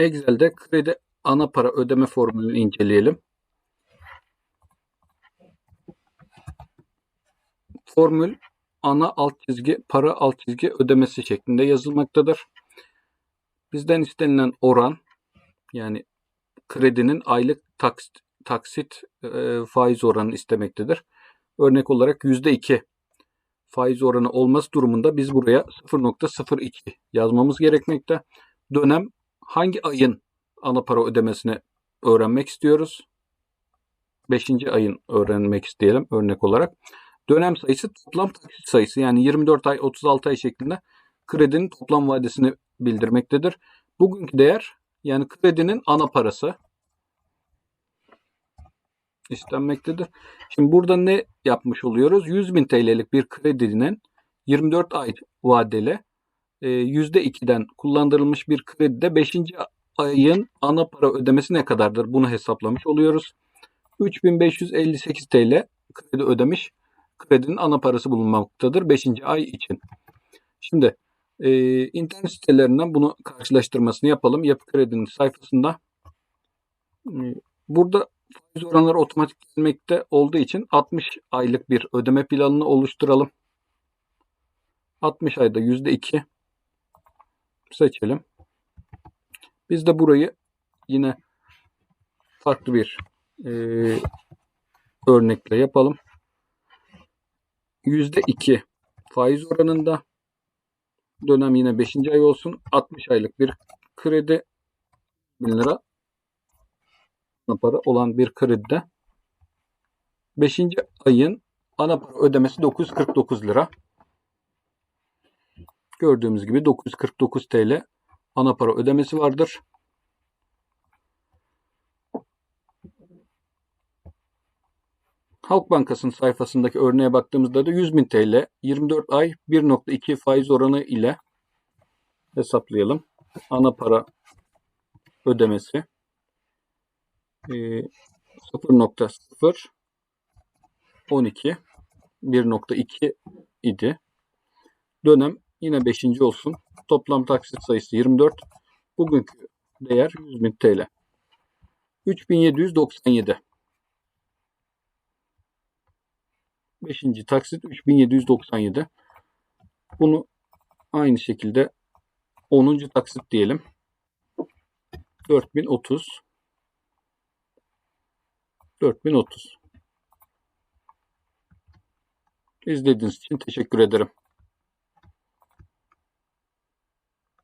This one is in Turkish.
Excel'de kredi ana para ödeme formülünü inceleyelim. Formül ana alt çizgi para alt çizgi ödemesi şeklinde yazılmaktadır. Bizden istenilen oran yani kredinin aylık taksit, taksit e, faiz oranını istemektedir. Örnek olarak %2 faiz oranı olması durumunda biz buraya 0.02 yazmamız gerekmekte. Dönem hangi ayın ana para ödemesini öğrenmek istiyoruz? 5. ayın öğrenmek isteyelim örnek olarak. Dönem sayısı toplam taksit sayısı yani 24 ay 36 ay şeklinde kredinin toplam vadesini bildirmektedir. Bugünkü değer yani kredinin ana parası istenmektedir. Şimdi burada ne yapmış oluyoruz? 100 bin TL'lik bir kredinin 24 ay vadeli %2'den kullandırılmış bir kredide 5. ayın ana para ödemesi ne kadardır? Bunu hesaplamış oluyoruz. 3558 TL kredi ödemiş. Kredinin ana parası bulunmaktadır 5. ay için. Şimdi e, internet sitelerinden bunu karşılaştırmasını yapalım. Yapı Kredi'nin sayfasında. E, burada faiz oranları otomatik gelmekte olduğu için 60 aylık bir ödeme planını oluşturalım. 60 ayda %2 seçelim. Biz de burayı yine farklı bir e, örnekle yapalım. %2 faiz oranında dönem yine 5. ay olsun. 60 aylık bir kredi 1000 lira para olan bir kredide 5. ayın ana para ödemesi 949 lira. Gördüğümüz gibi 949 TL ana para ödemesi vardır. Halk Bankası'nın sayfasındaki örneğe baktığımızda da 100.000 TL 24 ay 1.2 faiz oranı ile hesaplayalım. Ana para ödemesi 0.0 12 1.2 idi. Dönem yine 5. olsun. Toplam taksit sayısı 24. Bugünkü değer 100.000 TL. 3797 5. taksit 3797. Bunu aynı şekilde 10. taksit diyelim. 4030 4030 İzlediğiniz için teşekkür ederim.